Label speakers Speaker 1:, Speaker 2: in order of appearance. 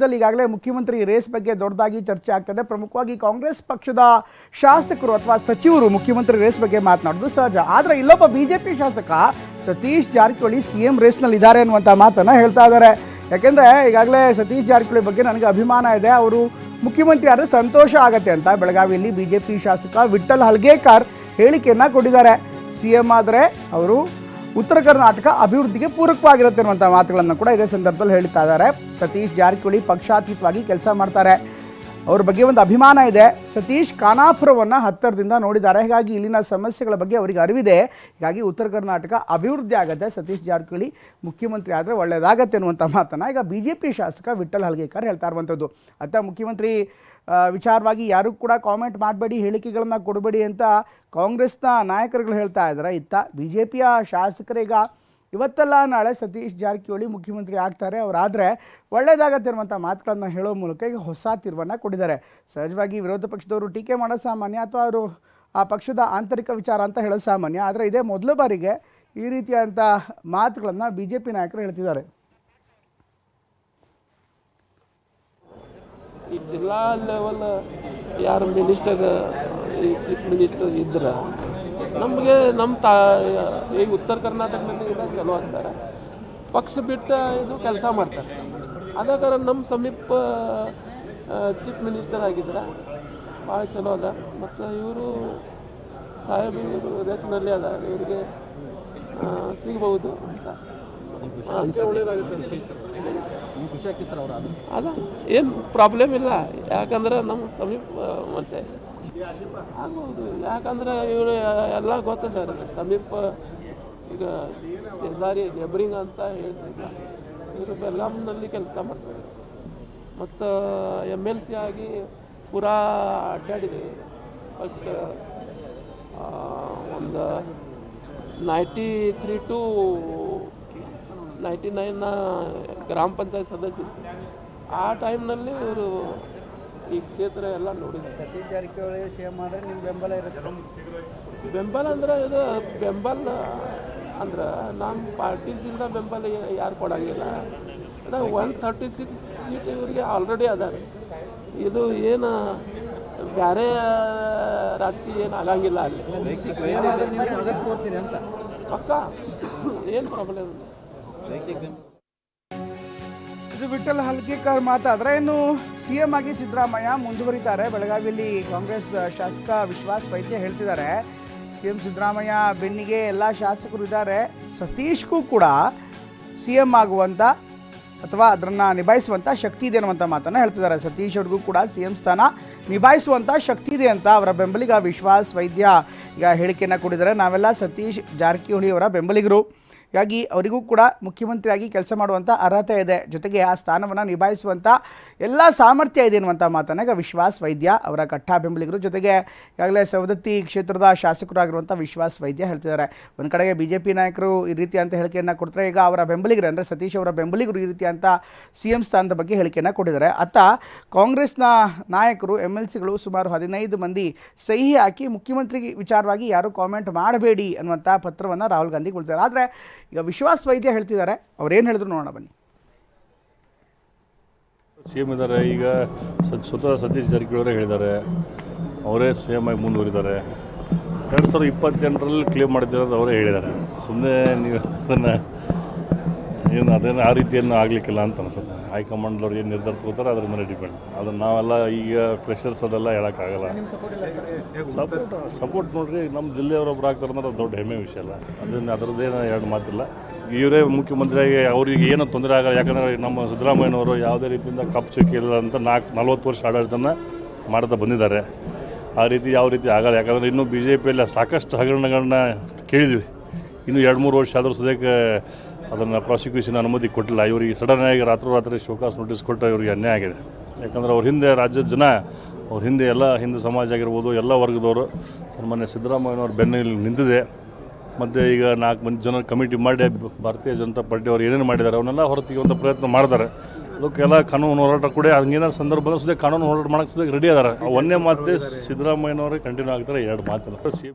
Speaker 1: ರಾಜ್ಯದಲ್ಲಿ ಈಗಾಗಲೇ ಮುಖ್ಯಮಂತ್ರಿ ರೇಸ್ ಬಗ್ಗೆ ದೊಡ್ಡದಾಗಿ ಚರ್ಚೆ ಆಗ್ತದೆ. ಪ್ರಮುಖವಾಗಿ ಕಾಂಗ್ರೆಸ್ ಪಕ್ಷದ ಶಾಸಕರು ಅಥವಾ ಸಚಿವರು ಮುಖ್ಯಮಂತ್ರಿ ರೇಸ್ ಬಗ್ಗೆ ಮಾತನಾಡೋದು ಸಹಜ. ಆದರೆ ಇಲ್ಲೊಬ್ಬ ಬಿಜೆಪಿ ಶಾಸಕ ಸತೀಶ್ ಜಾರಕಿಹೊಳಿ ಸಿ ಎಂ ರೇಸ್ನಲ್ಲಿ ಇದ್ದಾರೆ ಅನ್ನುವಂಥ ಮಾತನ್ನು ಹೇಳ್ತಾ ಇದ್ದಾರೆ. ಯಾಕೆಂದರೆ ಈಗಾಗಲೇ ಸತೀಶ್ ಜಾರಕಿಹೊಳಿ ಬಗ್ಗೆ ನನಗೆ ಅಭಿಮಾನ ಇದೆ. ಅವರು ಮುಖ್ಯಮಂತ್ರಿ ಆದರೆ ಸಂತೋಷ ಆಗತ್ತೆ ಅಂತ ಬೆಳಗಾವಿಯಲ್ಲಿ ಬಿಜೆಪಿ ಶಾಸಕ ವಿಠಲ್ ಹಲ್ಗೇಕರ್ ಹೇಳಿಕೆಯನ್ನು ಕೊಟ್ಟಿದ್ದಾರೆ. ಸಿ ಎಂ ಆದರೆ ಅವರು ಉತ್ತರ ಕರ್ನಾಟಕ ಅಭಿವೃದ್ಧಿಗೆ ಪೂರಕವಾಗಿರುತ್ತಿರುವಂತಹ ಮಾತುಗಳನ್ನು ಕೂಡ ಇದೇ ಸಂದರ್ಭದಲ್ಲಿ ಹೇಳ್ತಾ ಇದ್ದಾರೆ. ಸತೀಶ್ ಜಾರಕಿಹೊಳಿ ಪಕ್ಷಾತೀತವಾಗಿ ಕೆಲಸ ಮಾಡ್ತಾರೆ. ಅವ್ರ ಬಗ್ಗೆ ಒಂದು ಅಭಿಮಾನ ಇದೆ. ಸತೀಶ್ ಖಾನಾಪುರವನ್ನು ಹತ್ತಿರದಿಂದ ನೋಡಿದ್ದಾರೆ. ಹೀಗಾಗಿ ಇಲ್ಲಿನ ಸಮಸ್ಯೆಗಳ ಬಗ್ಗೆ ಅವರಿಗೆ ಅರಿವಿದೆ. ಹೀಗಾಗಿ ಉತ್ತರ ಕರ್ನಾಟಕ ಅಭಿವೃದ್ಧಿ ಆಗುತ್ತೆ. ಸತೀಶ್ ಜಾರಕಿಹೊಳಿ ಮುಖ್ಯಮಂತ್ರಿ ಆದರೆ ಒಳ್ಳೆಯದಾಗತ್ತೆ ಅನ್ನುವಂಥ ಮಾತನ್ನು ಈಗ ಬಿ ಜೆ ಪಿ ಶಾಸಕ ವಿಠಲ್ ಹಲ್ಗೇಕರ್ ಹೇಳ್ತಾ ಇರುವಂಥದ್ದು ಅತ್ತ ಮುಖ್ಯಮಂತ್ರಿ ವಿಚಾರವಾಗಿ ಯಾರು ಕೂಡ ಕಾಮೆಂಟ್ ಮಾಡಬೇಡಿ, ಹೇಳಿಕೆಗಳನ್ನು ಕೊಡಬೇಡಿ ಅಂತ ಕಾಂಗ್ರೆಸ್ನ ನಾಯಕರುಗಳು ಹೇಳ್ತಾ ಇದ್ದಾರೆ. ಇತ್ತ ಬಿ ಜೆ ಪಿಯ ಶಾಸಕರೀಗ ಇವತ್ತೆಲ್ಲ ನಾಳೆ ಸತೀಶ್ ಜಾರಕಿಹೊಳಿ ಮುಖ್ಯಮಂತ್ರಿ ಆಗ್ತಾರೆ. ಅವರಾದರೆ ಒಳ್ಳೆಯದಾಗತ್ತೆ ಮಾತುಗಳನ್ನು ಹೇಳೋ ಮೂಲಕ ಈಗ ಹೊಸ ತೀರ್ವನ್ನು ಕೊಟ್ಟಿದ್ದಾರೆ. ಸಹಜವಾಗಿ ವಿರೋಧ ಪಕ್ಷದವರು ಟೀಕೆ ಮಾಡೋ ಸಾಮಾನ್ಯ ಅಥವಾ ಅವರು ಆ ಪಕ್ಷದ ಆಂತರಿಕ ವಿಚಾರ ಅಂತ ಹೇಳೋ ಸಾಮಾನ್ಯ. ಆದರೆ ಇದೇ ಮೊದಲ ಬಾರಿಗೆ ಈ ರೀತಿಯಾದಂಥ ಮಾತುಗಳನ್ನು ಬಿ ಜೆ ಪಿ ನಾಯಕರು ಹೇಳ್ತಿದ್ದಾರೆ.
Speaker 2: ಈ ಜಿಲ್ಲಾ ಲೆವೆಲ್ ಯಾರು ಮಿನಿಸ್ಟರ್ ಚೀಫ್ ಮಿನಿಸ್ಟರ್ ಇದ್ರೆ? ನಮಗೆ ನಮ್ಮ ತಾ ಈ ಉತ್ತರ ಕರ್ನಾಟಕದಲ್ಲಿ ಇದೆ ಚಲೋ ಅಂತಾರೆ. ಪಕ್ಷ ಬಿಟ್ಟು ಇದು ಕೆಲಸ ಮಾಡ್ತಾರೆ. ಅದ ಕಾರಣ ನಮ್ಮ ಸಮೀಪ ಚೀಫ್ ಮಿನಿಸ್ಟರ್ ಆಗಿದ್ರೆ ಭಾಳ ಚಲೋ ಅದ. ಮತ್ತು ಇವರು ಸಾಹೇಬ್ ಇವರು ರೇಸ್ನಲ್ಲಿ ಅದ. ಇವರಿಗೆ ಸಿಗಬಹುದು ಅಂತ. ಅದ ಏನು ಪ್ರಾಬ್ಲಮ್ ಇಲ್ಲ. ಯಾಕಂದ್ರೆ ನಮ್ಮ ಸಮೀಪ ಮತ್ತೆ ಆಗ್ಬೋದು ಯಾಕಂದ್ರೆ ಇವರು ಎಲ್ಲ ಗೊತ್ತ ಸರ್. ಸಮೀಪ ಈಗ ಹೆದ್ದಾರಿ ನೆಬ್ರಿಂಗ್ ಅಂತ ಹೇಳ್ತಿಲ್ಲ ಇವರು ಬೆಲ್ಗಾಮ್ನಲ್ಲಿ ಕೆಲಸ ಮಾಡ್ತಾರೆ. ಮತ್ತು ಎಂ ಎಲ್ ಸಿ ಆಗಿ ಪೂರಾ ಅಡ್ಡಾಡಿದ್ದೀವಿ ಬಟ್ ಒಂದು ನೈಂಟಿ ತ್ರೀ ಟು ನೈಂಟಿ ನೈನ್ನ ಗ್ರಾಮ ಪಂಚಾಯತ್ ಸದಸ್ಯ ಆ ಟೈಮ್ನಲ್ಲಿ ಇವರು ಈ ಕ್ಷೇತ್ರ ಎಲ್ಲ ನೋಡಿದೆ
Speaker 1: ಸತೀಶ್ ಜಾರಕಿಹೊಳಿ ಸಿ ಎಂ ಆದರೆ ನಿಮ್ಮ ಬೆಂಬಲ ಇರುತ್ತೆ.
Speaker 2: ಬೆಂಬಲ ಅಂದ್ರೆ ಇದು ಬೆಂಬಲ ಅಂದ್ರೆ ನಮ್ಮ ಪಾರ್ಟಿದಿಂದ ಬೆಂಬಲ ಯಾರು ಕೊಡಂಗಿಲ್ಲ. ಅದ ಒನ್ ತರ್ಟಿ ಸಿಕ್ಸ್ ಸೀಟ್ ಇವರಿಗೆ ಆಲ್ರೆಡಿ ಅದಾರೆ. ಇದು ಏನು ಬೇರೆ ರಾಜಕೀಯ ಏನು ಆಗಂಗಿಲ್ಲ ಅಲ್ಲಿ.
Speaker 1: ಅಂತ.
Speaker 2: ಪಕ್ಕ? ಏನು ಪ್ರಾಬ್ಲಮ್
Speaker 1: ಇದು ವಿಠಲ್ ಹಲ್ಕೇಕರ್ ಮಾತಾದ್ರೆ ಇನ್ನು ಸಿ ಎಂ ಆಗಿ ಸಿದ್ದರಾಮಯ್ಯ ಮುಂದುವರಿತಾರೆ. ಬೆಳಗಾವಿಯಲ್ಲಿ ಕಾಂಗ್ರೆಸ್ ಶಾಸಕ ವಿಶ್ವಾಸ್ ವೈದ್ಯ ಹೇಳ್ತಿದ್ದಾರೆ. ಸಿ ಎಂ ಸಿದ್ದರಾಮಯ್ಯ ಬೆನ್ನಿಗೆ ಎಲ್ಲ ಶಾಸಕರು ಇದ್ದಾರೆ. ಸತೀಶ್ಗೂ ಕೂಡ ಸಿ ಎಂ ಆಗುವಂಥ ಅಥವಾ ಅದನ್ನು ನಿಭಾಯಿಸುವಂಥ ಶಕ್ತಿ ಇದೆ ಅನ್ನುವಂಥ ಮಾತನ್ನು ಹೇಳ್ತಿದ್ದಾರೆ. ಸತೀಶ್ ಅವ್ರಿಗೂ ಕೂಡ ಸಿ ಎಂ ಸ್ಥಾನ ನಿಭಾಯಿಸುವಂಥ ಶಕ್ತಿ ಇದೆ ಅಂತ ಅವರ ಬೆಂಬಲಿಗ ವಿಶ್ವಾಸ್ ವೈದ್ಯ ಈಗ ಹೇಳಿಕೆಯನ್ನು ಕೊಡಿದ್ದಾರೆ ನಾವೆಲ್ಲ ಸತೀಶ್ ಜಾರಕಿಹೊಳಿ ಅವರ ಬೆಂಬಲಿಗರು. ಹೀಗಾಗಿ ಅವರಿಗೂ ಕೂಡ ಮುಖ್ಯಮಂತ್ರಿಯಾಗಿ ಕೆಲಸ ಮಾಡುವಂಥ ಅರ್ಹತೆ ಇದೆ. ಜೊತೆಗೆ ಆ ಸ್ಥಾನವನ್ನು ನಿಭಾಯಿಸುವಂಥ ಎಲ್ಲ ಸಾಮರ್ಥ್ಯ ಇದೆ ಅನ್ನುವಂಥ ಮಾತನಾಗ ವಿಶ್ವಾಸ್ ವೈದ್ಯ ಅವರ ಕಟ್ಟ ಬೆಂಬಲಿಗರು ಜೊತೆಗೆ ಈಗಾಗಲೇ ಸವದತ್ತಿ ಕ್ಷೇತ್ರದ ಶಾಸಕರಾಗಿರುವಂಥ ವಿಶ್ವಾಸ್ ವೈದ್ಯ ಹೇಳ್ತಿದ್ದಾರೆ. ಒಂದು ಕಡೆಗೆ ಬಿ ಜೆ ಪಿ ನಾಯಕರು ಈ ರೀತಿ ಅಂತ ಹೇಳಿಕೆಯನ್ನು ಕೊಡ್ತಾರೆ. ಈಗ ಅವರ ಬೆಂಬಲಿಗರು ಅಂದರೆ ಸತೀಶ್ ಅವರ ಬೆಂಬಲಿಗರು ಈ ರೀತಿ ಅಂತ ಸಿ ಎಂ ಸ್ಥಾನದ ಬಗ್ಗೆ ಹೇಳಿಕೆಯನ್ನು ಕೊಟ್ಟಿದ್ದಾರೆ. ಅತ್ತ ಕಾಂಗ್ರೆಸ್ನ ನಾಯಕರು ಎಂ ಎಲ್ ಸಿಗಳು ಸುಮಾರು ಹದಿನೈದು ಮಂದಿ ಸಹಿ ಹಾಕಿ ಮುಖ್ಯಮಂತ್ರಿ ವಿಚಾರವಾಗಿ ಯಾರೂ ಕಾಮೆಂಟ್ ಮಾಡಬೇಡಿ ಅನ್ನುವಂಥ ಪತ್ರವನ್ನು ರಾಹುಲ್ ಗಾಂಧಿ ಕೊಡ್ತಾರೆ ಆದರೆ ಈಗ ವಿಶ್ವಾಸ್ ವೈದ್ಯ ಹೇಳ್ತಿದ್ದಾರೆ ಅವ್ರೇನು ಹೇಳಿದ್ರು ನೋಡೋಣ ಬನ್ನಿ.
Speaker 3: ಸಿ ಎಂ ಇದ್ದಾರೆ, ಈಗ ಸತ್ ಸ್ವತಃ ಸತೀಶ್ ಜಾರಕಿಹೊಳಿ ಅವರೇ ಹೇಳಿದ್ದಾರೆ, ಅವರೇ ಸಿ ಎಂ ಆಗಿ ಮುಂದುವರಿದ್ದಾರೆ. ಎರಡು ಸಾವಿರದ ಇಪ್ಪತ್ತೆಂಟರಲ್ಲಿ ಕ್ಲೇಮ್ ಮಾಡಿದ್ದಾರೆ ಅವರೇ ಹೇಳಿದ್ದಾರೆ. ಸುಮ್ಮನೆ ನೀವು ಅದನ್ನು ಏನು ಅದೇನು ಆ ರೀತಿಯನ್ನು ಆಗಲಿಕ್ಕಿಲ್ಲ ಅಂತ ಅನಿಸುತ್ತೆ. ಹೈಕಮಾಂಡ್ಲವ್ರು ಏನು ನಿರ್ಧಾರ ತಗೋತಾರೆ ಅದ್ರ ಮೇಲೆ ಡಿಪೆಂಡ್ ಅದನ್ನು ನಾವೆಲ್ಲ ಈಗ ಫ್ರೆಷರ್ಸ್ ಅದೆಲ್ಲ ಹೇಳೋಕ್ಕಾಗಲ್ಲ. ಸಪೋರ್ಟ್ ಸಪೋರ್ಟ್ ನೋಡ್ರಿ ನಮ್ಮ ಜಿಲ್ಲೆಯವರೊಬ್ರು ಆಗ್ತಾರೆ ಅಂದ್ರೆ ಅದು ದೊಡ್ಡ ಹೆಮ್ಮೆ ವಿಷಯ ಅಲ್ಲ. ಅದನ್ನು ಅದರದ್ದೇನು ಎರಡು ಮಾತಿಲ್ಲ. ಇವರೇ ಮುಖ್ಯಮಂತ್ರಿಯಾಗಿ ಅವ್ರಿಗೆ ಏನು ತೊಂದರೆ ಆಗಲ್ಲ. ಯಾಕಂದರೆ ನಮ್ಮ ಸಿದ್ದರಾಮಯ್ಯನವರು ಯಾವುದೇ ರೀತಿಯಿಂದ ಕಪ್ ಇಲ್ಲ ಅಂತ ನಾಲ್ಕು, ನಲ್ವತ್ತು ವರ್ಷ ಆಡಳಿತನ ಮಾಡ್ತಾ ಬಂದಿದ್ದಾರೆ. ಆ ರೀತಿ ಯಾವ ರೀತಿ ಆಗಲ್ಲ. ಯಾಕಂದರೆ ಇನ್ನೂ ಬಿ ಜೆ ಪಿಯಲ್ಲಿ ಸಾಕಷ್ಟು ಹಗರಣಗಳನ್ನ ಕೇಳಿದ್ವಿ. ಇನ್ನು ಎರಡು ಮೂರು ವರ್ಷ ಆದರೂ ಸದ್ಯಕ್ಕೆ ಅದನ್ನು ಪ್ರಾಸಿಕ್ಯೂಷನ್ ಅನುಮತಿ ಕೊಟ್ಟಿಲ್ಲ. ಇವರಿಗೆ ಸಡನ್ನಾಗಿ ರಾತ್ರೋರಾತ್ರಿ ಶೋಕಾಸ್ ನೋಟಿಸ್ ಕೊಟ್ಟ ಇವರಿಗೆ ಅನ್ಯಾಯ ಆಗಿದೆ. ಯಾಕಂದರೆ ಅವ್ರ ಹಿಂದೆ ರಾಜ್ಯದ ಜನ, ಅವ್ರ ಹಿಂದೆ ಎಲ್ಲ ಹಿಂದೂ ಸಮಾಜ ಆಗಿರ್ಬೋದು, ಎಲ್ಲ ವರ್ಗದವರು, ಸನ್ಮಾನ್ಯ ಸಿದ್ದರಾಮಯ್ಯನವ್ರ ಬೆನ್ನಲ್ಲಿ ನಿಂತಿದೆ. ಮತ್ತು ಈಗ ನಾಲ್ಕು ಮಂದಿ ಜನ ಕಮಿಟಿ ಮಾಡಿ, ಭಾರತೀಯ ಜನತಾ ಪಾರ್ಟಿ ಅವ್ರು ಏನೇನು ಮಾಡಿದ್ದಾರೆ ಅವನ್ನೆಲ್ಲ ಹೊರತೆಗೆಯುವಂಥ ಪ್ರಯತ್ನ ಮಾಡ್ತಾರೆ. ಅದಕ್ಕೆಲ್ಲ ಕಾನೂನು ಹೋರಾಟ ಕೂಡ ಹಂಗೇನೋ ಸಂದರ್ಭದಲ್ಲಿ ಸುದ್ದಿ ಸುದೇ ಕಾನೂನು ಹೋರಾಟ ಮಾಡೋಕ್ಕೆ ಸುದೇ ರೆಡಿ ಅದಾರೆ. ಒಂದೇ ಮಾತೇ ಸಿದ್ದರಾಮಯ್ಯನವರೇ ಕಂಟಿನ್ಯೂ ಆಗ್ತಾರೆ, ಎರಡು ಮಾತಿಲ್ಲ. ಸಿ